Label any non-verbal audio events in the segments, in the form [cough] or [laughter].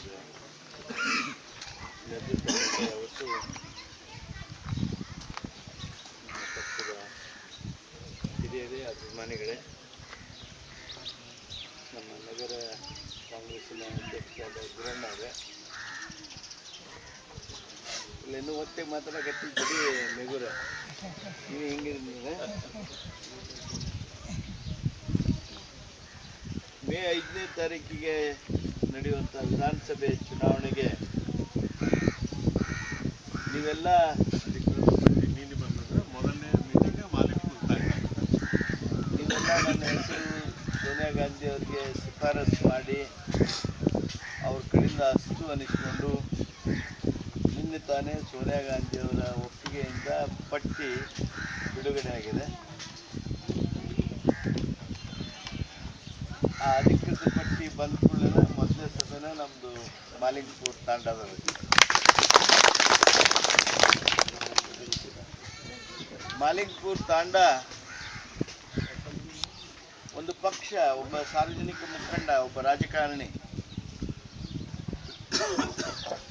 is uh, ಹಿರಿಯರೇ ಅಭಿಮಾನಿಗಳೇ ನಮ್ಮ ನಗರ ಕಾಂಗ್ರೆಸ್ಸಿನ ಅಧ್ಯಕ್ಷರಾದ ಗುರಣ್ಣ ಅವರೇ ಇಲ್ಲೇನು ಒತ್ತೆ ಮಾತಾಡಕತ್ತಿದ್ದೀರಿ ಮೆಗುರ ನೀವು ಹೆಂಗಿರ್ತೀರ ಮೇ ಐದನೇ ತಾರೀಕಿಗೆ ನಡೆಯುವಂಥ ವಿಧಾನಸಭೆ ಚುನಾವಣೆಗೆ ನೀವೆಲ್ಲ ಮೊದಲನೇ ಸೋನಿಯಾ ಗಾಂಧಿ ಅವರಿಗೆ ಶಿಫಾರಸು ಮಾಡಿ ಅವ್ರ ಕಡೆಯಿಂದ ಅಸ್ತು ಅನಿಸ್ಕೊಂಡು ನಿನ್ನೆ ತಾನೇ ಸೋನಿಯಾ ಗಾಂಧಿ ಅವರ ಒಪ್ಪಿಗೆಯಿಂದ ಪಟ್ಟಿ ಬಿಡುಗಡೆ ಆಗಿದೆ. ಅಧಿಕೃತ ಪಟ್ಟಿ ಬಂದ ಕೂಡಲೇ ಮೊದಲನೇ ಸದನ ನಮ್ಮದು ಮಾಲಿಂಗ್ಪುರ್ ತಾಂಡದ ಮಾಲಿಂಗ್ಪುರ್ ತಾಂಡ ಒಂದು ಪಕ್ಷ, ಒಬ್ಬ ಸಾರ್ವಜನಿಕ ಮುಖಂಡ, ಒಬ್ಬ ರಾಜಕಾರಣಿ.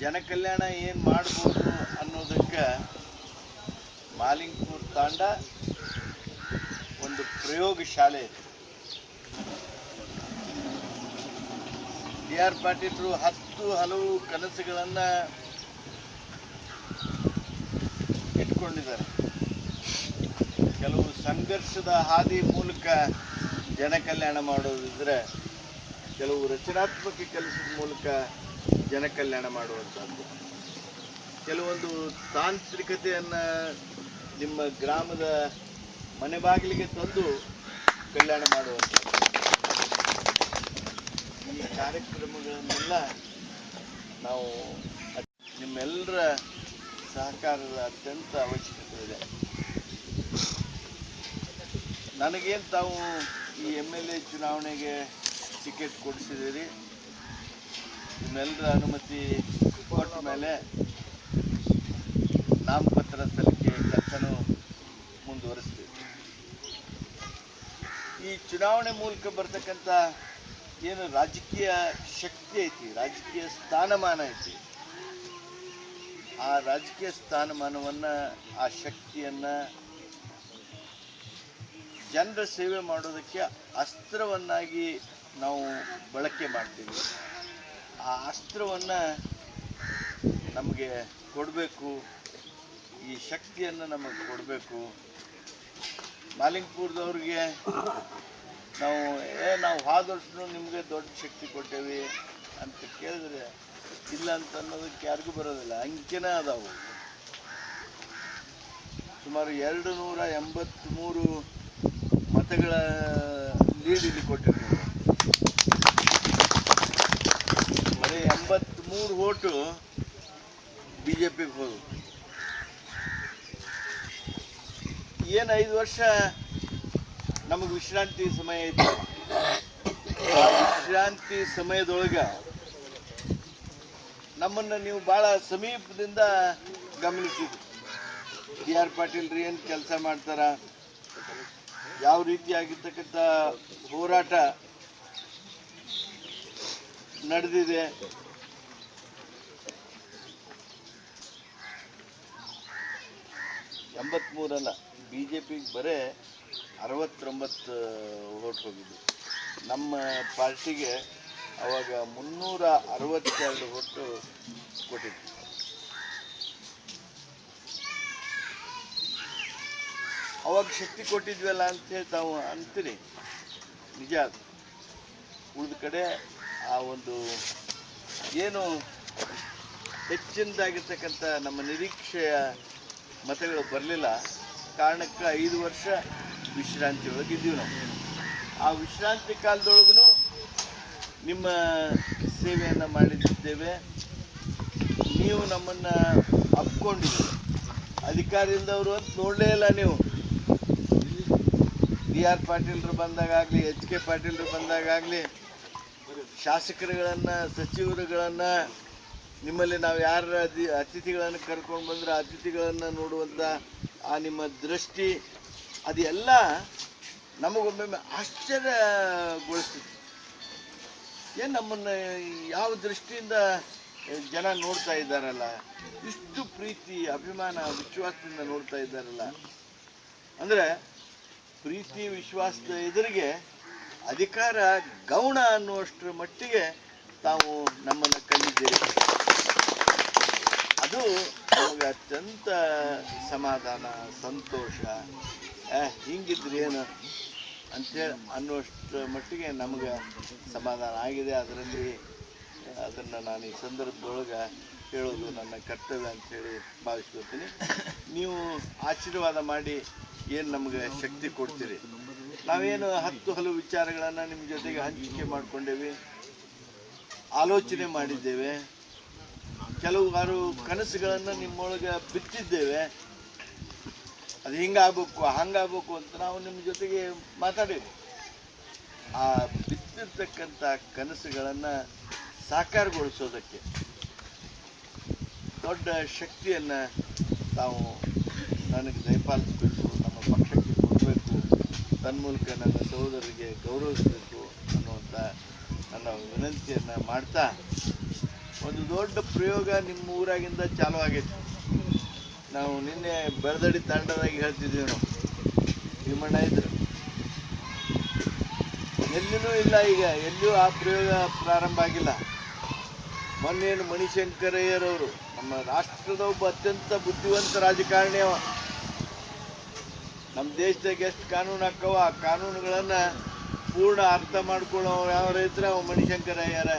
ಜನಕಲ್ಯಾಣ ಏನು ಮಾಡ್ಬೋದು ಅನ್ನೋದಕ್ಕೆ ಮಾಲಿಂಗ್ಪುರ್ ತಾಂಡ ಒಂದು ಪ್ರಯೋಗ ಶಾಲೆ ಇದೆ. ಆರ್ ಪಾಟೀಲ್ರು ಹತ್ತು ಹಲವು ಕನಸುಗಳನ್ನು ಇಟ್ಕೊಂಡಿದ್ದಾರೆ. ಕೆಲವು ಸಂಘರ್ಷದ ಹಾದಿ ಮೂಲಕ ಜನ ಕಲ್ಯಾಣ ಮಾಡೋದಿದ್ರೆ ಕೆಲವು ರಚನಾತ್ಮಕ ಕೆಲಸದ ಮೂಲಕ ಜನ ಕಲ್ಯಾಣ ಮಾಡುವಂಥದ್ದು. ಕೆಲವೊಂದು ತಾಂತ್ರಿಕತೆಯನ್ನು ನಿಮ್ಮ ಗ್ರಾಮದ ಮನೆ ಬಾಗಿಲಿಗೆ ತಂದು ಕಲ್ಯಾಣ ಮಾಡುವಂಥದ್ದು. ಈ ಕಾರ್ಯಕ್ರಮಗಳನ್ನೆಲ್ಲ ನಾವು ನಿಮ್ಮೆಲ್ಲರ ಸಹಕಾರದ ಅತ್ಯಂತ ಅವಶ್ಯಕತೆ ಇದೆ. ನನಗೇನು ತಾವು ಈ ಎಂ ಎಲ್ ಎ ಚುನಾವಣೆಗೆ ಟಿಕೆಟ್ ಕೊಡಿಸಿದ್ದೀರಿ? ನಿಮ್ಮೆಲ್ಲರ ಅನುಮತಿ ಕೊಟ್ಟ ಮೇಲೆ ನಾಮಪತ್ರ ಸಲ್ಲಿಕೆ ಕೆಲಸನೂ ಮುಂದುವರಿಸ್ತೀವಿ ಈ ಚುನಾವಣೆ ಮೂಲಕ ಬರ್ತಕ್ಕಂಥ ಏನು ರಾಜಕೀಯ ಶಕ್ತಿ ಐತಿ, ರಾಜಕೀಯ ಸ್ಥಾನಮಾನ ಐತಿ. ಆ ರಾಜಕೀಯ ಸ್ಥಾನಮಾನವನ್ನು, ಆ ಶಕ್ತಿಯನ್ನು ಜನರ ಸೇವೆ ಮಾಡೋದಕ್ಕೆ ಅಸ್ತ್ರವನ್ನಾಗಿ ನಾವು ಬಳಕೆ ಮಾಡ್ತೀವಿ. ಆ ಅಸ್ತ್ರವನ್ನು ನಮಗೆ ಕೊಡಬೇಕು, ಈ ಶಕ್ತಿಯನ್ನು ನಮಗೆ ಕೊಡಬೇಕು. ಮಾಲಿಂಗ್ಪುರದವ್ರಿಗೆ ನಾವು, ಏ, ನಾವು ಆದಷ್ಟು ನಿಮಗೆ ದೊಡ್ಡ ಶಕ್ತಿ ಕೊಟ್ಟೇವಿ ಅಂತ ಕೇಳಿದ್ರೆ ಇಲ್ಲ ಅಂತ ಅನ್ನೋದಕ್ಕೆ ಯಾರಿಗೂ ಬರೋದಿಲ್ಲ. ಅಂಕಿನೇ ಅದಾವು. ಸುಮಾರು ಎರಡು ನೂರ ಎಂಬತ್ತ್ಮೂರು ಮತಗಳ ಲೀಡ್ ಇಲ್ಲಿ ಕೊಟ್ಟಿರ್ತೀವಿ ಬರೀ ಎಂಬತ್ತ್ಮೂರು ಓಟು ಬಿ ಜೆ ಪಿಗೆ ಹೋದವು ಏನು ಐದು ವರ್ಷ ನಮಗೆ ವಿಶ್ರಾಂತಿ ಸಮಯ ಐತಿ. ವಿಶ್ರಾಂತಿ ಸಮಯದೊಳಗೆ ನಮ್ಮನ್ನ ನೀವು ಬಹಳ ಸಮೀಪದಿಂದ ಗಮನಿಸಿದ್ರಿ ಡಿ ಆರ್ ಪಾಟೀಲ್ ರೀ ಏನು ಕೆಲಸ ಮಾಡ್ತಾರ? ಯಾವ ರೀತಿಯಾಗಿರ್ತಕ್ಕಂಥ ಹೋರಾಟ ನಡೆದಿದೆ? ಎಂಬತ್ಮೂರಲ್ಲ. ಬಿ ಜೆ ಪಿಗೆ ಬರೇ ಅರವತ್ತೊಂಬತ್ತು ಓಟ್ ಹೋಗಿದ್ದು. ನಮ್ಮ ಪಾರ್ಟಿಗೆ ಅವಾಗ ಮುನ್ನೂರ ಅರವತ್ತೆರಡು ಓಟು ಕೊಟ್ಟಿತ್ತು ಅವಾಗ ಶಕ್ತಿ ಕೊಟ್ಟಿದ್ವಲ್ಲ ಅಂತೇಳಿ ತಾವು ಅಂತೀರಿ? ನಿಜ ಅದು. ಉಳಿದ ಕಡೆ ಆ ಒಂದು ಏನು ಹೆಚ್ಚಿನದಾಗಿರ್ತಕ್ಕಂಥ ನಮ್ಮ ನಿರೀಕ್ಷೆಯ ಮತಗಳು ಬರಲಿಲ್ಲ. ಕಾರಣಕ್ಕೆ ಐದು ವರ್ಷ ವಿಶ್ರಾಂತಿ ಒಳಗಿದ್ದೀವಿ ನಾವು. ಆ ವಿಶ್ರಾಂತಿ ಕಾಲದೊಳಗೂ ನಿಮ್ಮ ಸೇವೆಯನ್ನು ಮಾಡಿದ್ದೇವೆ. ನೀವು ನಮ್ಮನ್ನು ಅಪ್ಕೊಂಡಿದ್ದೀವಿ ಅಧಿಕಾರಿಯಿಂದವರು ಅಂತ ನೋಡಲೇ ಇಲ್ಲ ನೀವು. ಡಿ ಆರ್ ಪಾಟೀಲ್ರು ಬಂದಾಗಲಿ ಎಚ್ ಕೆ ಪಾಟೀಲ್ರು ಬಂದಾಗಲಿ ಶಾಸಕರುಗಳನ್ನು, ಸಚಿವರುಗಳನ್ನು, ನಿಮ್ಮಲ್ಲಿ ನಾವು ಯಾರ ಅತಿ, ಅತಿಥಿಗಳನ್ನು ಕರ್ಕೊಂಡು ಬಂದ್ರೆ ಅತಿಥಿಗಳನ್ನು ನೋಡುವಂಥ ಆ ನಿಮ್ಮ ದೃಷ್ಟಿ ಅದೆಲ್ಲ ನಮಗೊಮ್ಮೆ ಆಶ್ಚರ್ಯಗೊಳಿಸ್ತಿತ್ತು ಏನು ನಮ್ಮನ್ನು ಯಾವ ದೃಷ್ಟಿಯಿಂದ ಜನ ನೋಡ್ತಾ ಇದ್ದಾರಲ್ಲ, ಇಷ್ಟು ಪ್ರೀತಿ, ಅಭಿಮಾನ, ವಿಶ್ವಾಸದಿಂದ ನೋಡ್ತಾ ಇದ್ದಾರಲ್ಲ. ಅಂದರೆ ಪ್ರೀತಿ, ವಿಶ್ವಾಸದ ಎದುರಿಗೆ ಅಧಿಕಾರ, ಗೌಣ ಅನ್ನುವಷ್ಟರ ಮಟ್ಟಿಗೆ ತಾವು ನಮ್ಮನ್ನು ಕಂಡಿದ್ದೀರಿ. ಅದು ನಮಗೆ ಅತ್ಯಂತ ಸಮಾಧಾನ, ಸಂತೋಷ. ಹಿಂಗಿದ್ರೆ ಏನು? ಅಂತೇಳಿ ಅನ್ನುವಷ್ಟು ಮಟ್ಟಿಗೆ ನಮಗೆ ಸಮಾಧಾನ ಆಗಿದೆ. ಅದರಲ್ಲಿ ಅದನ್ನು ನಾನು ಈ ಸಂದರ್ಭದೊಳಗೆ ಹೇಳೋದು ನನ್ನ ಕರ್ತವ್ಯ ಅಂಥೇಳಿ ಭಾವಿಸ್ಕೊತೀನಿ ನೀವು ಆಶೀರ್ವಾದ ಮಾಡಿ ಏನು ನಮಗೆ ಶಕ್ತಿ ಕೊಡ್ತೀರಿ? ನಾವೇನು ಹತ್ತು ಹಲವು ವಿಚಾರಗಳನ್ನು ನಿಮ್ಮ ಜೊತೆಗೆ ಹಂಚಿಕೆ ಮಾಡಿಕೊಂಡೇವೆ, ಆಲೋಚನೆ ಮಾಡಿದ್ದೇವೆ. ಕೆಲವಾರು ಕನಸುಗಳನ್ನು ನಿಮ್ಮೊಳಗೆ ಬಿತ್ತಿದ್ದೇವೆ. ಅದು ಹಿಂಗಾಗಬೇಕು, ಹಂಗಾಗಬೇಕು ಅಂತ ನಾವು ನಿಮ್ಮ ಜೊತೆಗೆ ಮಾತಾಡಿದ್ವಿ. ಆ ಬಿತ್ತಿರ್ತಕ್ಕಂಥ ಕನಸುಗಳನ್ನು ಸಾಕಾರಗೊಳಿಸೋದಕ್ಕೆ ದೊಡ್ಡ ಶಕ್ತಿಯನ್ನು ತಾವು ನನಗೆ ದಯಪಾಲಿಸಬೇಕು, ನಮ್ಮ ಪಕ್ಷಕ್ಕೆ ಕೊಡಬೇಕು, ತನ್ಮೂಲಕ ನನ್ನ ಸಹೋದರರಿಗೆ ಗೌರವಿಸಬೇಕು ಅನ್ನುವಂಥ ನನ್ನ ವಿನಂತಿಯನ್ನು ಮಾಡ್ತಾ ಒಂದು ದೊಡ್ಡ ಪ್ರಯೋಗ ನಿಮ್ಮ ಊರಾಗಿಂದ ಚಾಲು ಆಗೈತಿ. ನಾವು ನಿನ್ನೆ ಬೆಳದಡಿ ತಾಂಡದಾಗಿ ಹೇಳ್ತಿದ್ದೀವಿ ನಾವು. ಭೀಮಣ್ಣ ಇದ್ರು. ಎಲ್ಲಿನೂ ಇಲ್ಲ ಈಗ. ಎಲ್ಲಿಯೂ ಆ ಪ್ರಯೋಗ ಪ್ರಾರಂಭ ಆಗಿಲ್ಲ. ಮೊನ್ನೇನು ಮಣಿಶಂಕರಯ್ಯರವರು ನಮ್ಮ ರಾಷ್ಟ್ರದ ಒಬ್ಬ ಅತ್ಯಂತ ಬುದ್ಧಿವಂತ ರಾಜಕಾರಣಿ ಅವ. ನಮ್ಮ ದೇಶದಾಗ ಎಷ್ಟು ಕಾನೂನು ಹಾಕವ ಆ ಕಾನೂನುಗಳನ್ನು ಪೂರ್ಣ ಅರ್ಥ ಮಾಡ್ಕೊಳ್ಳೋ ಯಾವ ರೈತರ ಅವ ಮಣಿಶಂಕರಯ್ಯರ.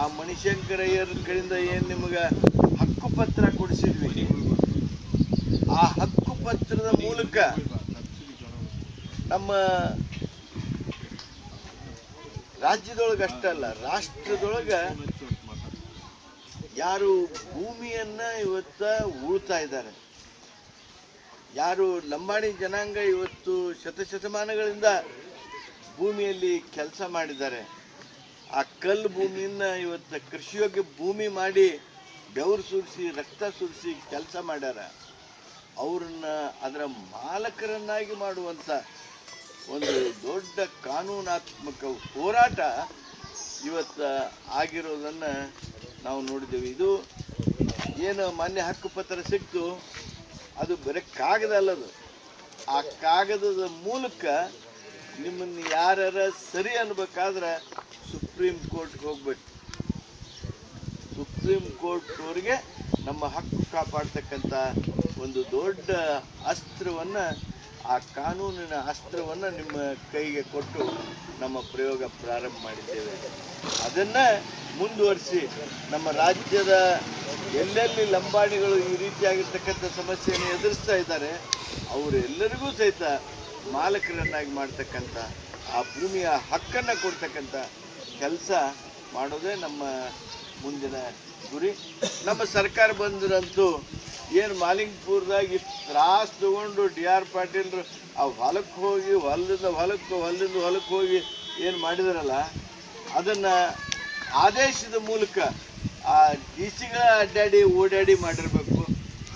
ಆ ಮಣಿಶಂಕರಯ್ಯರ ಕಡೆಯಿಂದ ಏನು ನಿಮಗೆ ಹಕ್ಕುಪತ್ರ ಕೊಡಿಸಿದ್ವಿ? ಆ ಹಕ್ಕುಪತ್ರದ ಮೂಲಕ ನಮ್ಮ ರಾಜ್ಯದೊಳಗೆ ಅಷ್ಟಲ್ಲ ರಾಷ್ಟ್ರದೊಳಗೆ ಯಾರು ಭೂಮಿಯನ್ನ ಇವತ್ತ ಉಳ್ತಾ ಇದ್ದಾರೆ. ಯಾರು ಲಂಬಾಣಿ ಜನಾಂಗ ಇವತ್ತು ಶತಶತಮಾನಗಳಿಂದ ಭೂಮಿಯಲ್ಲಿ ಕೆಲಸ ಮಾಡಿದ್ದಾರೆ. ಆ ಕಲ್ಲು ಭೂಮಿಯನ್ನ ಇವತ್ತು ಕೃಷಿಯೋಗ್ಯ ಭೂಮಿ ಮಾಡಿ ಬೆವರು ಸುರಿಸಿ, ರಕ್ತ ಸುರಿಸಿ ಕೆಲಸ ಮಾಡ್ಯಾರ. ಅವ್ರನ್ನ ಅದರ ಮಾಲಕರನ್ನಾಗಿ ಮಾಡುವಂತ ಒಂದು ದೊಡ್ಡ ಕಾನೂನಾತ್ಮಕ ಹೋರಾಟ ಇವತ್ತು ಆಗಿರೋದನ್ನ ನಾವು ನೋಡಿದ್ದೇವೆ ಇದು ಏನು ಮಾನ್ಯ ಹಕ್ಕುಪತ್ರ ಸಿಕ್ತು, ಅದು ಬರೀ ಕಾಗದ ಅಲ್ಲದು. ಆ ಕಾಗದದ ಮೂಲಕ ನಿಮ್ಮನ್ನು ಯಾರ ಸರಿ ಅನ್ಬೇಕಾದ್ರೆ ಸುಪ್ರೀಂ ಕೋರ್ಟ್ಗೆ ಹೋಗ್ಬೇಕು. ಸುಪ್ರೀಂ ಕೋರ್ಟ್ವರೆಗೆ ನಮ್ಮ ಹಕ್ಕು ಕಾಪಾಡ್ತಕ್ಕಂಥ ಒಂದು ದೊಡ್ಡ ಅಸ್ತ್ರವನ್ನ, ಆ ಕಾನೂನಿನ ಅಸ್ತ್ರವನ್ನ ನಿಮ್ಮ ಕೈಗೆ ಕೊಟ್ಟು ನಮ್ಮ ಪ್ರಯೋಗ ಪ್ರಾರಂಭ ಮಾಡಿದ್ದೇವೆ. ಅದನ್ನ ಮುಂದುವರಿಸಿ ನಮ್ಮ ರಾಜ್ಯದ ಎಲ್ಲೆಲ್ಲಿ ಲಂಬಾಣಿಗಳು ಈ ರೀತಿಯಾಗಿರ್ತಕ್ಕಂಥ ಸಮಸ್ಯೆಯನ್ನು ಎದುರಿಸ್ತಾ ಇದ್ದಾರೆ, ಅವರೆಲ್ಲರಿಗೂ ಸಹಿತ ಮಾಲಕರನ್ನಾಗಿ ಮಾಡ್ತಕ್ಕಂಥ, ಆ ಭೂಮಿಯ ಹಕ್ಕನ್ನು ಕೊಡ್ತಕ್ಕಂಥ ಕೆಲಸ ಮಾಡೋದೇ ನಮ್ಮ ಮುಂದಿನ ಗುರಿ. ನಮ್ಮ ಸರ್ಕಾರ ಬಂದ್ರಂತೂ ಏನು ಮಾಲಿಂಗ್ಪುರದಾಗ ಇಷ್ಟು ತ್ರಾಸ ತಗೊಂಡು ಡಿ ಆರ್ ಪಾಟೀಲ್ರು ಆ ಹೊಲಕ್ಕೆ ಹೋಗಿ, ಹೊಲದಿಂದ ಹೊಲಕ್ಕೆ ಹೊಲದಿಂದ ಹೊಲಕ್ಕೆ ಹೋಗಿ ಏನು ಮಾಡಿದ್ರಲ್ಲ, ಅದನ್ನು ಆದೇಶದ ಮೂಲಕ ಆ ಡಿ ಸಿಗಳ ಅಡ್ಡಾಡಿ ಓಡಾಡಿ ಮಾಡಿರಬೇಕು.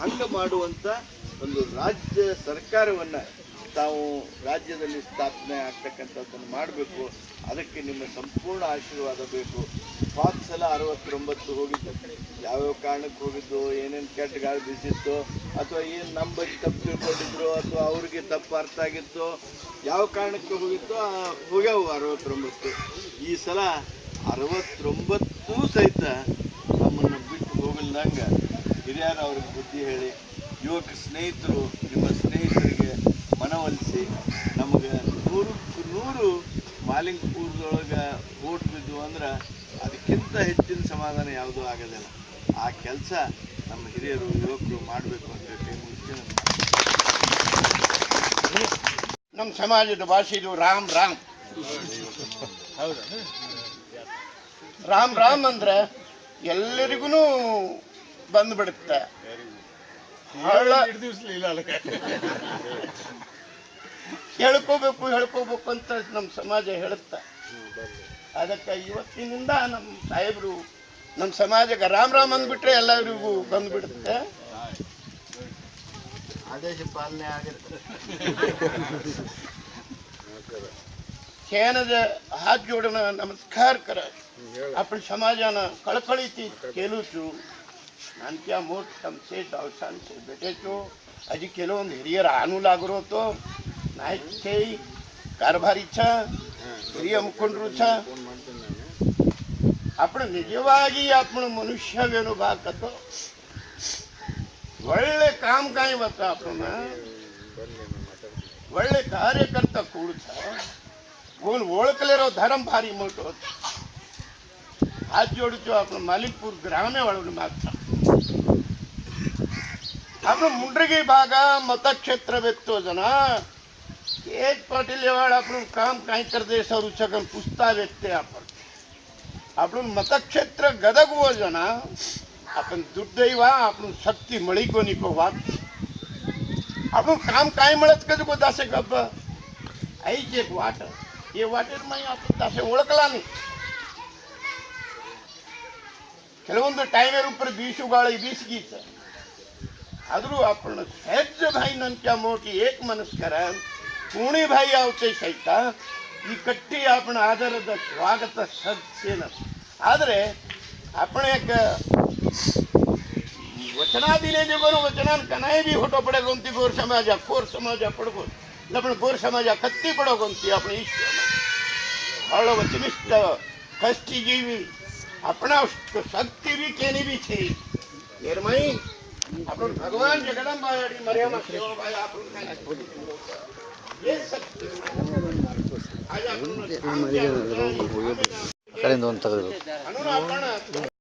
ಹಂಗೆ ಮಾಡುವಂಥ ಒಂದು ರಾಜ್ಯ ಸರ್ಕಾರವನ್ನು ತಾವು ರಾಜ್ಯದಲ್ಲಿ ಸ್ಥಾಪನೆ ಆಗ್ತಕ್ಕಂಥದ್ದನ್ನು ಮಾಡಬೇಕು, ಅದಕ್ಕೆ ನಿಮ್ಮ ಸಂಪೂರ್ಣ ಆಶೀರ್ವಾದ ಬೇಕು. ಪಾತ್ ಸಲ ಅರವತ್ತೊಂಬತ್ತು ಹೋಗಿದ್ದು ಯಾವ್ಯಾವ ಕಾರಣಕ್ಕೆ ಹೋಗಿದ್ದು, ಏನೇನು ಕೆಟ್ಟ ಗಾಳಿ ಬೀಸಿತ್ತು, ಅಥವಾ ಏನು ನಮ್ಮ ಬಗ್ಗೆ ತಪ್ಪು ತಿಳ್ಕೊಂಡಿದ್ರು, ಅಥವಾ ಅವ್ರಿಗೆ ತಪ್ಪು ಅರ್ಥ ಆಗಿತ್ತು, ಯಾವ ಕಾರಣಕ್ಕೆ ಹೋಗಿತ್ತು ಹೋಗ್ಯಾವು ಅರವತ್ತೊಂಬತ್ತು. ಈ ಸಲ ಅರವತ್ತೊಂಬತ್ತು ಸಹಿತ ನಮ್ಮನ್ನು ಬಿಟ್ಟು ಹೋಗಲ್ದಂಗೆ ಹಿರಿಯರು ಅವ್ರಿಗೆ ಬುದ್ಧಿ ಹೇಳಿ, ಯುವಕ ಸ್ನೇಹಿತರು, ನಿಮ್ಮ ಸ್ನೇಹಿತರಿಗೆ ಮನವೊಲಿಸಿ ನಮಗೆ ನೂರಕ್ಕೆ ನೂರು ಮಾಲಿಂಗ್ಪುರದೊಳಗೆ ಓಟ್ ಬಿದ್ದು ಅಂದ್ರೆ ಅದಕ್ಕಿಂತ ಹೆಚ್ಚಿನ ಸಮಾಧಾನ ಯಾವುದೂ ಆಗೋದಿಲ್ಲ. ಆ ಕೆಲಸ ನಮ್ಮ ಹಿರಿಯರು ಯುವಕರು ಮಾಡಬೇಕು ಅಂತ ಕೈ ಮುಗಿಸಿ ನಮ್ಮ ಸಮಾಜದ ಭಾಷೆ ಇದು ರಾಮ್. ರಾಮ್ ರಾಮ್ ರಾಮ್ ಅಂದ್ರೆ ಎಲ್ಲರಿಗೂ ಬಂದ್ಬಿಡುತ್ತೆ. ಬಹಳ [laughs] ಹೇಳ್ಕೋಬೇಕು ಹೇಳ್ಕೋಬೇಕು ಅಂತ ನಮ್ಮ ಸಮಾಜ ಹೇಳುತ್ತ ಅದಕ್ಕೆ ಇವತ್ತಿನಿಂದ ನಮ್ಮ ಸಾಹೇಬ್ರು ನಮ್ಮ ಸಮಾಜಕ್ಕೆ ರಾಮ್ ರಾಮ್ ಅಂದ್ಬಿಟ್ರೆ ಎಲ್ಲರಿಗೂ ಬಂದ್ಬಿಡುತ್ತೆ ಆದೇಶ ಪಾಲನೆ ಆಗಿರ್ತದೆ ಕೇನದ ಹಾತ್ ಜೋಡನ ನಮಸ್ಕಾರ ಕರ आपण समाजानं कळकळीती केलू छू नानक्या मोठ तमसे दावसांचे भेटे ಕೆಲವೊಂದು ಹಿರಿಯರ केलो हिरियर નાયક છે કારભારી છે ಪ್ರಿಯಂಕೊಂಡ್ರು ಛ ಅಪ್ಪ ನಿಜವಾಗಿ ಅಪ್ಪನ ಮನುಷ್ಯವೇನು ಬಾಕತ್ತು ಒಳ್ಳೆ ಕಾಮ್ ಕಾಯ್ಬತ್ತ ಅಪ್ಪನ ಒಳ್ಳೆ ಕಾರ್ಯಕರ್ತ ಕೂಡ್ತ ಅವನು ಓಳ್ಕಲಿರೋ ಧರ್ಮ ಭಾರಿ ಮೋಟು ಹಾತ್ ಜೋಡಿತು ಅಪ್ಪನ ಮಾಲಿಕ್ಪುರ್ ಗ್ರಾಮೇ ಒಳಗೆ ಮಾತ್ರ ಅಪ್ಪನ ಮುಂಡ್ರಿಗೆ ಭಾಗ ಮತಕ್ಷೇತ್ರ ವ್ಯಕ್ತೋ ಜನ एक पाटील एवढं आपण काम काही करते सर्वच पुस्ता व्यक्त आपण. आपण मतक्षेत्र गदग वजना आपण दुर्दैवा आपण शक्ती मळी कोणी पोवा आपण काम काय मिळत कधी कोण दासे गप आईच एक वाट. हे वाटेर माहिती आपण असे ओळखला नाही. केलं टायमेर उपर वीस उगाळ वीस गीत. आदरू आपण सहज भाई नंद्या मोठी एक मनस्कार ಕುಣಿಭಾಯಿ ಅವಚೆ ಸಹಿತ ಈ ಕಟ್ಟಿ ಆಪಣ ಆಧಾರದ ಸ್ವಾಗತ ಸತ್ಯನ ಆದರೆ આપણે એક વચનાદિને જે કોનો વચનાન કનાય બી હોટો પડે ગમતી ગોર સમાજ આ કોર સમાજ આ પડગો. એટલે પણ ગોર સમાજ આ ખત્તી પડો ગમતી આપણે ઈશ્વરમાં હળો વચનિષ્ઠ ખસ્તી જેવી. આપણા શક્તિ બી કેની બી છે. એરમાઈ, આપણો ભગવાન જગદંબાઈ મર્યામાં સેવાભાઈ આપણું ಕಡೆಯಿಂದ ಒಂದು ತೆಗೆದು